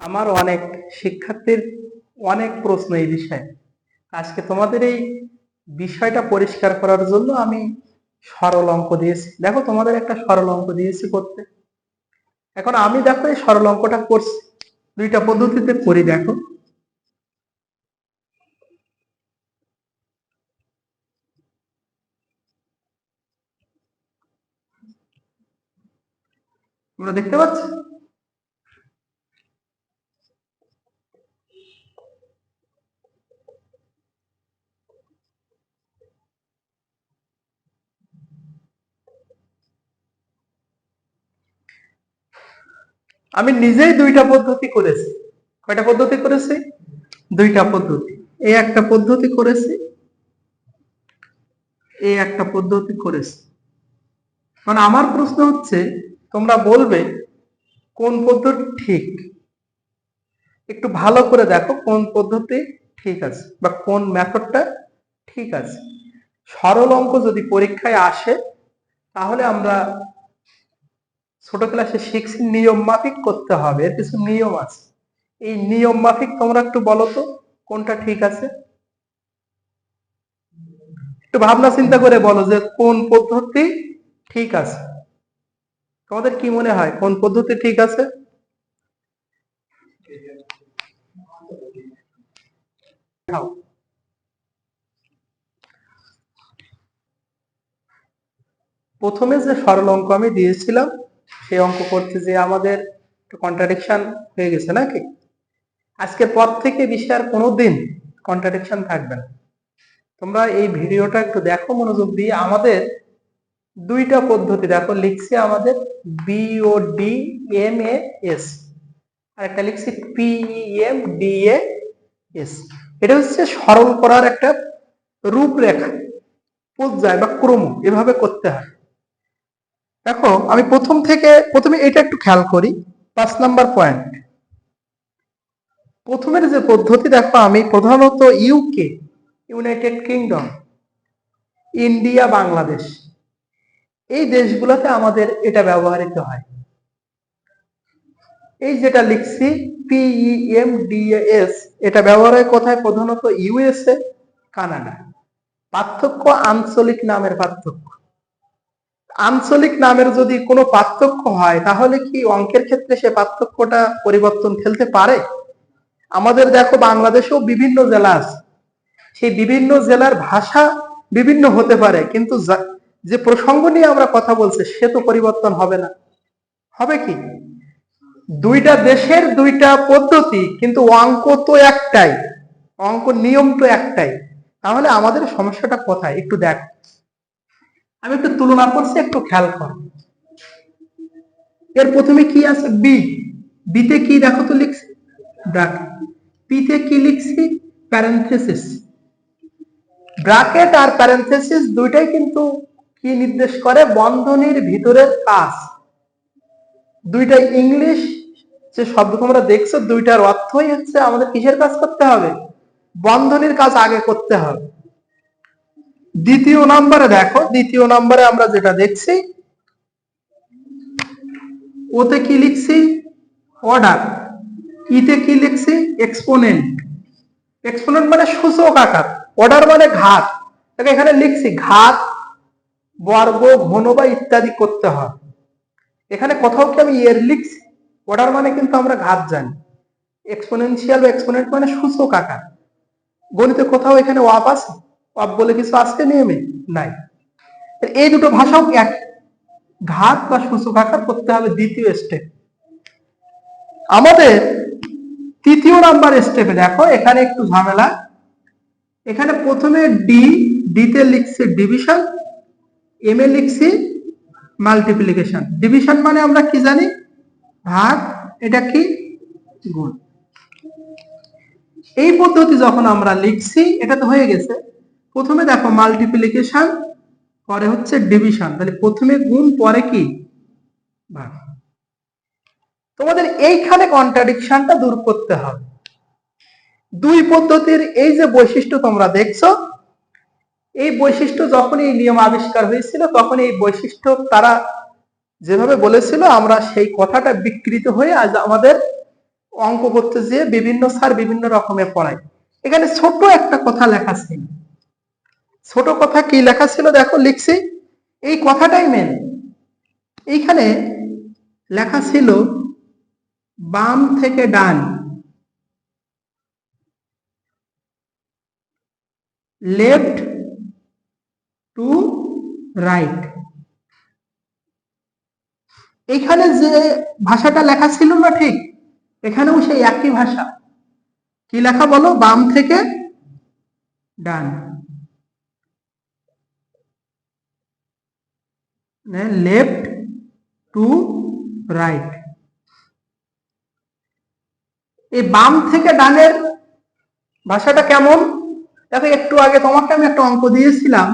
আমার অনেক শিক্ষার্থীর অনেক প্রশ্ন এই বিষয়ে। আজকে তোমাদের এই বিষয়টা পরিষ্কার করার জন্য আমি সরল অঙ্ক দিয়েছি। দেখো তোমাদের একটা সরল অঙ্ক দিয়েছি করতে। এখন আমি দেখো এই সরল অঙ্কটা করছি। দুইটা পদ্ধতিতে করি দেখো। তোমরা দেখতে পাচ্ছ? আমি নিজেই দুইটা পদ্ধতি করেছি। কয়টা পদ্ধতি করেছি? দুইটা পদ্ধতি। এই একটা পদ্ধতি করেছি এই একটা পদ্ধতি করেছি। মানে আমার প্রশ্ন হচ্ছে, তোমরা বলবে, কোন পদ্ধতি ঠিক? একটু ভালো করে দেখো কোন পদ্ধতি ঠিক আছে বা কোন মেথডটা ঠিক আছে। সরল অঙ্ক যদি পরীক্ষায় আসে, তাহলে আমরা ছোট ক্লাসে শিখছি, নিয়ম মাফিক করতে হবে, এর কিছু নিয়ম আছে। এই নিয়ম মাফিক তোমরা একটু বলো তো, কোনটা ঠিক আছে? একটু ভাবনা চিন্তা করে বলো যে কোন পদ্ধতি ঠিক আছে? তোমাদের কি মনে হয়, কোন পদ্ধতি ঠিক আছে? প্রথমে যে সরল অঙ্ক আমি দিয়েছিলাম সেই অঙ্ক করতে যে আমাদের কন্ট্রাডিকশন হয়ে গেছে নাকি? আজকের পর থেকে বিষয়ে আর কোনোদিন কন্ট্রাডিকশন থাকবে না। তোমরা এই ভিডিওটা একটু দেখো মনোযোগ দিয়ে। আমাদের দুইটা পদ্ধতি, দেখো লিখছি আমাদের B O D M S আর একটা লিখছি পিএম ডি এ এস এটা হচ্ছে সরল করার একটা রূপরেখা, পর্যায় বা ক্রম, এভাবে করতে হয়। দেখো, আমি প্রথম থেকে, প্রথমে এটা একটু খেয়াল করি, পাঁচ নাম্বার পয়েন্ট প্রথমের যে পদ্ধতি, দেখো আমি প্রধানত UK United Kingdom India Bangladesh এই দেশগুলোতে আমাদের এটা ব্যবহৃত হয়। এই যেটা লিখছি পিইএম ডিএস এটা ব্যবহার হয় কোথায়? প্রধানত ইউএসএ কানাডা পার্থক্য আঞ্চলিক নামের পার্থক্য। আঞ্চলিক নামের যদি কোনো পার্থক্য হয়, তাহলে কি অঙ্কের ক্ষেত্রে সে পার্থক্যটা পরিবর্তন ফেলতে পারে? আমাদের দেখো বাংলাদেশেও বিভিন্ন জেলা আছে। সেই বিভিন্ন জেলার ভাষা বিভিন্ন হতে পারে, কিন্তু যা- প্রসঙ্গ নিয়ে আমরা কথা বলছি, সে তো পরিবর্তন হবে না। হবে কি? দুইটা দেশের দুইটা পদ্ধতি, কিন্তু অঙ্ক তো একটাই। অঙ্ক নিয়ম তো একটাই। তাহলে আমাদের সমস্যাটা কোথায়? একটু দেখ। আমি একটু তুলনা করছি, একটু খেয়াল কর। এর প্রথমে কি আছে? বি বিতে কি দেখো তো লিখছি? ব্রাকেট পিতে কি লিখছি? প্যারেন্থেসিস ব্রাকেট আর প্যারেন্থেসিস দুইটাই কিন্তু কি নির্দেশ করে? বন্ধনীর ভিতরের কাজ। দুইটা ইংলিশ যে শব্দ তোমরা দেখছ, দুইটার অর্থই হচ্ছে আমাদের কিসের কাজ করতে হবে? বন্ধনীর কাজ আগে করতে হবে। দ্বিতীয় নম্বরে দেখো, দ্বিতীয় নম্বরে আমরা যেটা দেখছি, ওতে কি লিখছি? অর্ডার ইতে কি লিখছি? এক্সপোনেন্ট এক্সপোনেন্ট মানে সূচক আকার। অর্ডার মানে ঘাত। তাকে এখানে লিখছি, ঘাত, বর্গ, ঘন বা ইত্যাদি করতে হয়। এখানে কোথাও কি আমি এর লিখছি? অর্ডার মানে কিন্তু আমরা ঘাত জানি। এক্সপোনেনশিয়াল বা এক্সপোনেন্ট মানে সূচক আকার। গণিতে কোথাও এখানে ওয়াপ আছে? ওয়াপ বলে কিছু আসছে নিয়মে? নাই। এই দুটো ভাষাও এক। ঘাত বা সূচক করতে হবে দ্বিতীয় স্টেপ আমাদের তৃতীয় নাম্বার স্টেপে দেখো, এখানে একটু ঝামেলা। এখানে প্রথমে ডি ডিতে লিখছে ডিভিশন এম এ লিখছি মাল্টিপ্লিকেশন ডিভিশন মানে আমরা কি জানি? ভাগ, এটা কি? গুণ। এই পদ্ধতি যখন আমরা লিখছি, এটা তো হয়ে গেছে। প্রথমে দেখো মাল্টিপ্লিকেশন পরে হচ্ছে ডিভিশন তাহলে প্রথমে গুণ, পরে কি? ভাগ তোমাদের এইখানে কন্ট্রাডিকশনটা দূর করতে হবে। দুই পদ্ধতির এই যে বৈশিষ্ট্য তোমরা দেখছ, এই বৈশিষ্ট্য যখন এই নিয়ম আবিষ্কার হয়েছিল তখন এই বৈশিষ্ট্য তারা যেভাবে বলেছিল, আমরা সেই কথাটা বিকৃত হয়ে আজ আমাদের অঙ্ক করতে যেয়ে বিভিন্ন স্যার বিভিন্ন রকমের পড়ায় এখানে ছোট একটা কথা লেখা ছিল। ছোট কথা কি লেখা ছিল দেখো, লিখছি। এই কথাটাই মেন এইখানে লেখা ছিল, বাম থেকে ডান। লেফট টু রাইট এখানে যে ভাষাটা লেখা ছিল না ঠিক, এখানেও সেই একই ভাষা। কি লেখা বলো? বাম থেকে ডান। লেফট টু রাইট এই বাম থেকে ডানের ভাষাটা কেমন? দেখো, একটু আগে তোমাকে আমি একটা অঙ্ক দিয়েছিলাম।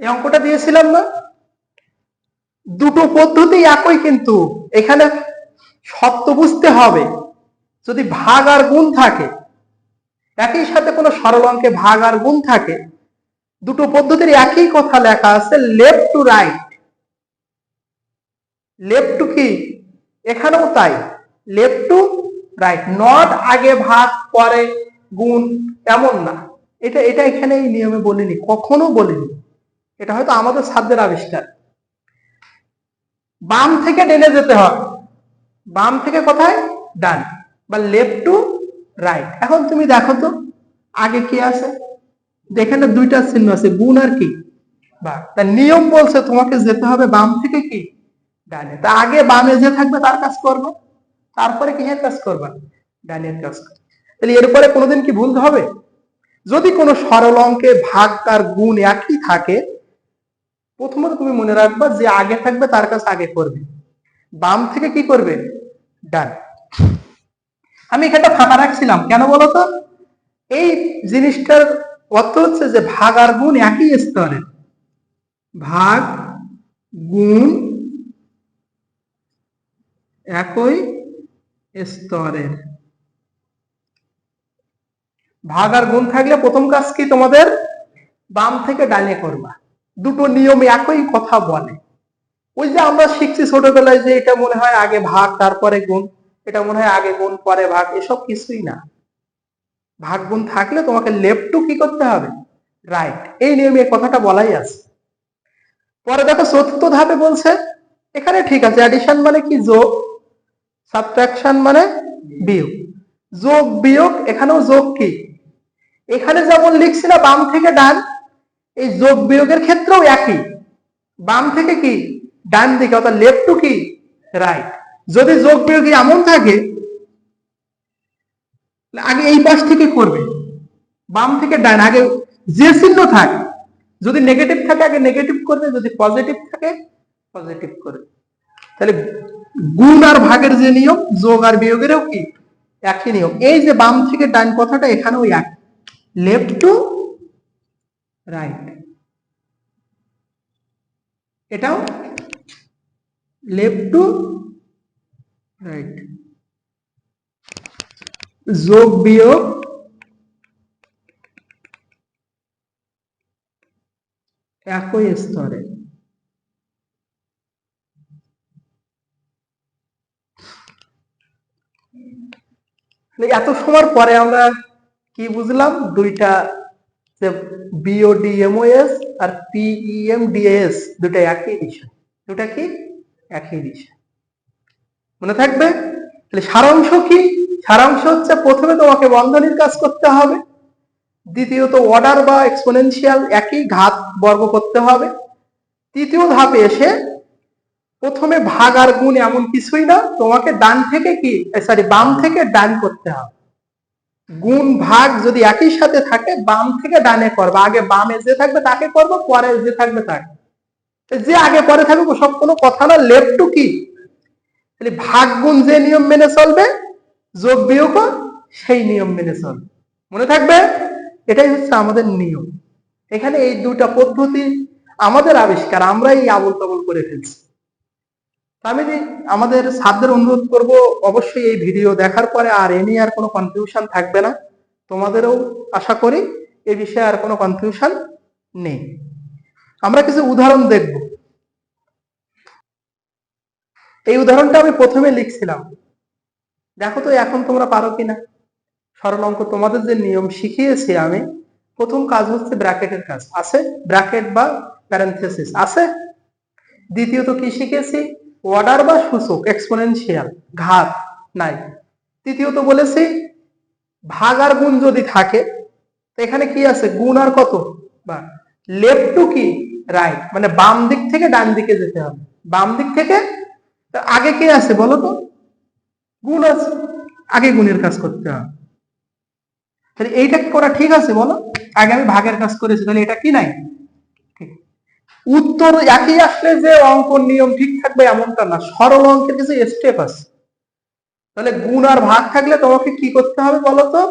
এই অঙ্কটা দিয়েছিলাম না? দুটো পদ্ধতি একই কিন্তু। এখানে সত্য বুঝতে হবে। যদি ভাগ আর গুণ থাকে, একই সাথে কোনো সরল অঙ্কে ভাগ আর গুণ থাকে দুটো পদ্ধতির একই কথা লেখা আছে left to right left to কি? এখানেও তাই। লেফট টু রাইট নট আগে ভাগ, পরে গুণ, এমন না। এটা এটা এখানে এই নিয়মে বলিনি, কখনো বলিনি। এটা হয়তো আমাদের সাধ্যের আবিষ্কার। বাম থেকে ডেনে যেতে হয় বাম থেকে কোথায়? ডান। বা লেফট টু রাইট এখন তুমি দেখো তো, আগে কি আছে? এখানে দুইটা চিহ্ন আছে, গুণ আর কি? বা তার নিয়ম বলছে তোমাকে যেতে হবে বাম থেকে কি? ডানে। তা আগে বামে যে থাকবে তার কাজ করবে, তারপরে কিসের কাজ করবা। ডানের কাজ তাহলে এরপরে কোনোদিন কি ভুলতে হবে? যদি কোনো সরল অঙ্কে ভাগ তার গুণ একই থাকে, প্রথমত তুমি মনে রাখবা যে আগে থাকবে তার কাজ আগে করবে। বাম থেকে কি করবে? ডান। আমি এখানটা ফাঁকা রাখছিলাম, কেন বলতো? এই জিনিসটার অর্থ হচ্ছে যে ভাগ আর গুণ একই স্তরের ভাগ, গুণ একই স্তরের ভাগ আর গুণ থাকলে প্রথম কাজ কি তোমাদের? বাম থেকে ডানে করবা। দুটো নিয়ম একই কথা বলে। ওই যে আমরা শিখছি ছোটবেলায় যে এটা মনে হয় আগে ভাগ, তারপরে গুণ। এটা মনে হয় আগে গুণ, পরে ভাগ, এসব কিছুই না। ভাগ গুণ থাকলে তোমাকে লেফট টু কি করতে হবে? রাইট এই নিয়মে কথাটা বলাই আছে। পরে দেখো চতুর্থ ধাপে বলছে, এখানে ঠিক আছে অ্যাডিশন মানে কি? যোগ সাবট্রাকশন মানে বিয়োগ। যোগ, বিয়োগ, এখানেও যোগ কি? এখানে যেমন লিখছি না, বাম থেকে ডান, এই যোগ, বিয়োগের ক্ষেত্রেও একই। বাম থেকে কি? ডান দিকে, অর্থাৎ লেফট টু কি? রাইট যদি যোগ, বিয়োগী এমন থাকে আগে এই পাশ থেকে করবে। বাম থেকে ডান, আগে যে চিহ্ন থাকে, যদি নেগেটিভ থাকে, আগে নেগেটিভ করবে, যদি পজিটিভ থাকে পজিটিভ করবে। তাহলে গুণ আর ভাগের যে নিয়ম, যোগ আর বিয়োগেরও কি? একই নিয়ম। এই যে বাম থেকে ডান কথাটা, এখানেও এক। লেফট টু রাইট এটাও লেফট টু রাইট যোগ বিয়োগ একই স্তরে। এত সময় পরে আমরা কি বুঝলাম? দুইটা যে বিওডিএমওএস আর পিইএমডিএস দুটা একই বিষয় দুটা কি? একই বিষয় মনে থাকবে? তাহলে সারাংশ কি? সারাংশ হচ্ছে প্রথমে তোমাকে বন্ধনীর কাজ করতে হবে, দ্বিতীয়ত অর্ডার বা এক্সপোনেনশিয়াল একই ঘাত বর্গ করতে হবে, তৃতীয় ধাপে এসে প্রথমে ভাগ আর গুণ এমন কিছুই না, তোমাকে ডান থেকে কি সরি বাম থেকে ডান করতে হবে। গুণ ভাগ যদি একই সাথে থাকে, বাম থেকে ডানে করবে, আগে বামে যে থাকবে তাকে করব, পরে যে থাকবে তাকে। যে আগে পরে থাকবে সব কোনো কথা না লেফট টু কি ভাগ গুণ যে নিয়ম মেনে চলবে যোগ বিয়োগ সেই নিয়ম মেনে চল। মনে থাকবে? এটাই হচ্ছে আমাদের নিয়ম। এখানে এই দুটা পদ্ধতি আমাদের আবিষ্কার আমরা আবল তাবল করে ফেলছি। আমি আমাদের ছাত্রদের অনুরোধ করব, অবশ্যই এই ভিডিও দেখার পরে আর এ নিয়ে আর কোনো কনফিউশন থাকবে না। তোমাদেরও আশা করি এ বিষয়ে আর কোনো কনফিউশন নেই। আমরা কিছু উদাহরণ দেখব। এই উদাহরণটা আমি প্রথমে লিখছিলাম। দেখো তো এখন তোমরা পারো কিনা? সরল অঙ্ক তোমাদের যে নিয়ম শিখিয়েছি আমি, প্রথম কাজ হচ্ছে ব্র্যাকেটের কাজ। আছে? ব্র্যাকেট বা প্যারেন্থেসিস আছে? দ্বিতীয়ত কি শিখেছি? অর্ডার বা সূচক এক্সপোনেনশিয়াল ঘাত, নাই। তৃতীয়ত বলেছি, ভাগ আর গুণ যদি থাকে, তো এখানে কি আছে? গুণ আর কত? বা লেফট টু কি? রাইট মানে বাম দিক থেকে ডান দিকে যেতে হবে। বাম দিক থেকে আগে কে আছে বলো তো? গুণ আছে। আগে গুণের কাজ করতে হবে। তাহলে এইটা করা ঠিক আছে বলো? আগে আমি ভাগের কাজ করেছি, তাহলে এটা কি নাই। উত্তর একই আসলে যে অঙ্ক নিয়ম ঠিক থাকবে এমনটা না, সরল অঙ্কের কিছু স্টেপ আছে। তাহলে গুণ আর ভাগ থাকলে তোমাকে কি করতে হবে বলো তো?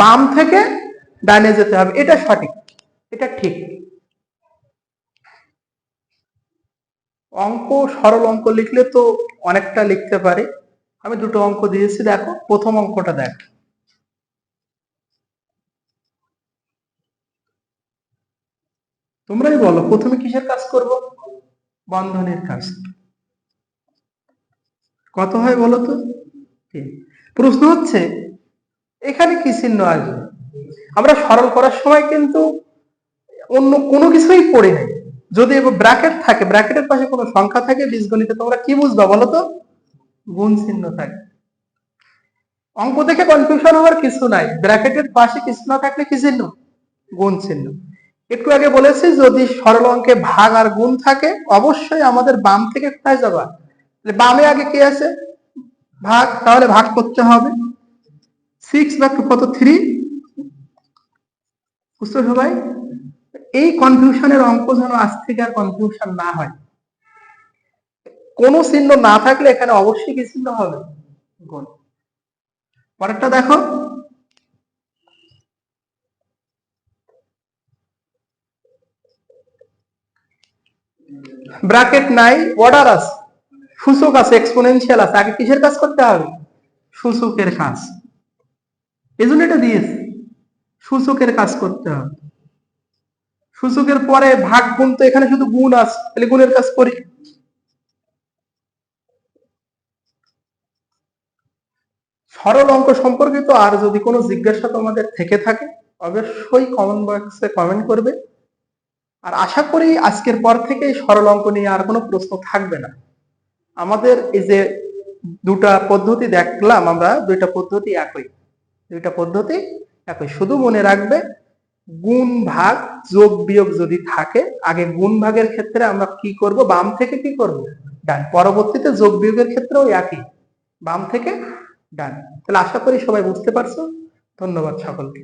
বাম থেকে ডানে যেতে হবে। এটা সঠিক, এটা ঠিক। অঙ্ক, সরল অঙ্ক লিখলে তো অনেকটা লিখতে পারে। আমি দুটো অঙ্ক দিয়েছি, দেখো, প্রথম অঙ্কটা দেখ। তোমরাই বলো, প্রথমে কিসের কাজ করব? বন্ধনের কাজ। কত হয় বলো তো। প্রশ্ন হচ্ছে, এখানে কি চিহ্ন আসবে? আমরা সরল করার সময় কিন্তু অন্য কোনো কিছুই পড়ি নাই। যদি ব্র্যাকেট থাকে ব্র্যাকেটের পাশে কোনো সংখ্যা থাকে, বীজগণিতে তোমরা কি বুঝবা বলো তো? গুণ চিহ্ন থাকে। অঙ্ক দেখে কনফিউশন হওয়ার কিছু নাই। ব্র্যাকেটের পাশে কিছু না থাকলে কি চিহ্ন? গুণ চিহ্ন একটু আগে বলেছি, যদি সরল অঙ্কে ভাগ আর গুণ থাকে, অবশ্যই আমাদের বাম থেকে কোথায় যাবা? বামে আগে কি আছে? ভাগ, তাহলে ভাগ করতে হবে। সিক্স বা কত? থ্রি বুঝতে সবাই? এই কনফিউশনের অঙ্ক যেন আজ থেকে আর কনফিউশন না হয়। কোনো চিহ্ন না থাকলে এখানে অবশ্যই কি চিহ্ন হবে? গুণ। পরেরটা দেখো। ব্র্যাকেট নাই, অর্ডার আছে, সূচক আছে এক্সপোনেনশিয়াল আছে, আগে কিসের কাজ করতে হবে? সূচকের কাজ। এই জন্য এটা দিয়েছে, সূচকের কাজ করতে হবে। সূচকের পরে ভাগ গুণ তো এখানে শুধু গুণ আছে, তাহলে গুণের কাজ করি। সরল অঙ্ক সম্পর্কিত আর যদি কোনো জিজ্ঞাসা তোমাদের থেকে থাকে, অবশ্যই কমেন্ট বক্সে কমেন্ট করবে। আর আশা করি আজকের পর থেকে সরল অঙ্ক নিয়ে আর কোনো প্রশ্ন থাকবে না। আমাদের এই যে দুটা পদ্ধতি দেখলাম আমরা, দুইটা পদ্ধতি একই। দুইটা পদ্ধতি একই। শুধু মনে রাখবে, গুণ ভাগ যোগ বিয়োগ যদি থাকে, আগে গুণ ভাগের ক্ষেত্রে আমরা কি করব? বাম থেকে কি করব? ডান। পরবর্তীতে যোগ বিয়োগের ক্ষেত্রেও একই। বাম থেকে ডান তাহলে আশা করি সবাই বুঝতে পারছ। ধন্যবাদ সকলকে।